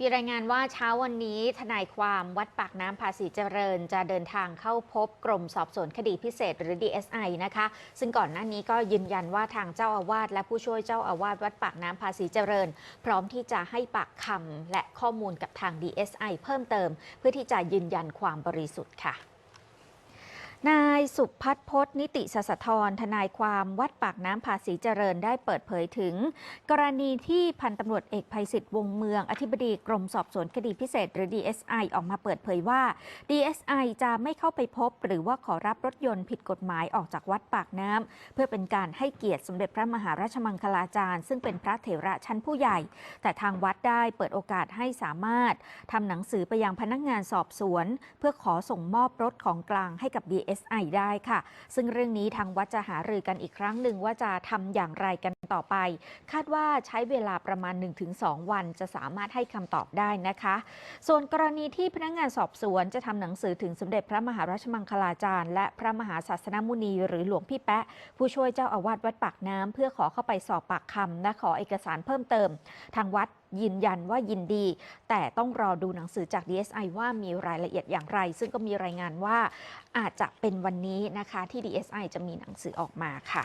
มีรายงานว่าเช้าวันนี้ทนายความวัดปากน้ำภาษีเจริญ จะเดินทางเข้าพบกรมสอบสวนคดีพิเศษหรือ DSI นะคะ ซึ่งก่อนหน้านี้ก็ยืนยันว่าทางเจ้าอาวาสและผู้ช่วยเจ้าอาวาสวัดปากน้ำภาษีเจริญ พร้อมที่จะให้ปากคำและข้อมูลกับทาง DSI เพิ่มเติม เพื่อที่จะยืนยันความบริสุทธิ์ค่ะ นายสุพัฒน์พจนิติสสะทรทนายความวัดปากน้ำภาษีเจริญได้เปิดเผยถึง กรณีที่พันตำรวจเอกภัยศิษฐ์วงเมือง อธิบดีกรมสอบสวนคดีพิเศษ หรือ DSI ออกมาเปิดเผยว่า DSI จะไม่เข้าไปพบ หรือว่าขอรับรถยนต์ผิดกฎหมายออกจากวัดปากน้ำเพื่อเป็นการให้เกียรติสมเด็จพระมหาราชมังคลาจารย์ ซึ่งเป็นพระเถระชั้นผู้ใหญ่ แต่ทางวัดได้เปิดโอกาสให้สามารถทำหนังสือไปยังพนักงานสอบสวน เพื่อขอส่งมอบรถของกลางให้กับ DSI ได้ค่ะ ซึ่งเรื่องนี้ทางวัดจะหารือกันอีกครั้งหนึ่งว่าจะทำอย่างไรกันต่อไป คาดว่าใช้เวลาประมาณ 1-2 วันจะสามารถให้คำตอบได้นะคะ ส่วนกรณีที่พนักงานสอบสวนจะทำหนังสือถึงสมเด็จพระมหาราชมังคลาจารย์ และพระมหาศาสนมุนี หรือหลวงพี่แปะ ผู้ช่วยเจ้าอาวาสวัดปากน้ำเพื่อขอเข้าไปสอบปากคำและขอเอกสารเพิ่มเติม ทางวัดยืนยันว่ายินดี แต่ต้องรอดูหนังสือจาก DSI ว่ามีรายละเอียดอย่างไร ซึ่งก็มีรายงานว่าอาจจะเป็นวันนี้นะคะที่ DSI จะมีหนังสือออกมาค่ะ